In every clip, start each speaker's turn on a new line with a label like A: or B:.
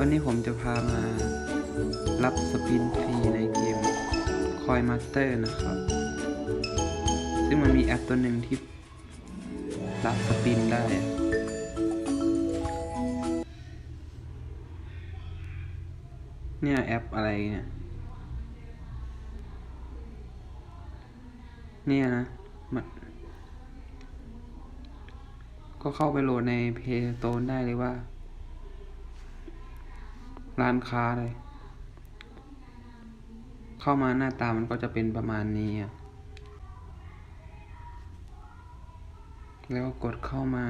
A: วันนี้ผมจะพามารับสปินฟรีในเกมคอยมาสเตอร์นะครับ ซึ่งมันมีแอปตัวหนึ่งที่รับสปินได้ เนี่ยแอปอะไรเนี่ย เนี่ยนะมันก็เข้าไปโหลดใน Play Store ได้เลยว่า ร้านค้าเลย เข้ามาหน้าตามันก็จะเป็นประมาณนี้อะแล้วกกดเข้ามา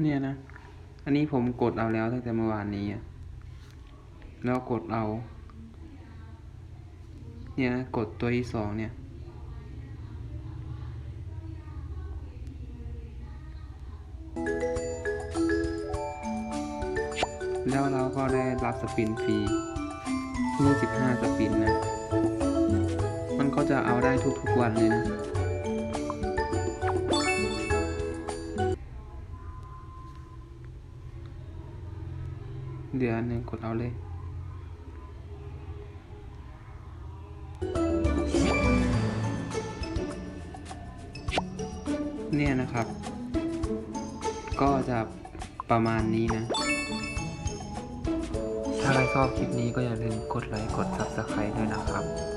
A: เนี่ยนะ อันนี้ผมกดเอาแล้วตั้งแต่เมื่อวานนี้อะแล้วกดเอา เนี่ยนะ กดตัวที่สองเนี่ย แล้วเราก็ได้รับสปินฟรี 25 สปินนะ มันก็จะเอาได้ทุกๆวันเลยนะ เดือนหนึ่งกดเอาเลยเนี่ยนะครับ ก็จะประมาณนี้นะ ถ้าใครชอบคลิปนี้ก็อย่าลืมกดไลค์ กด Subscribe ด้วยนะครับ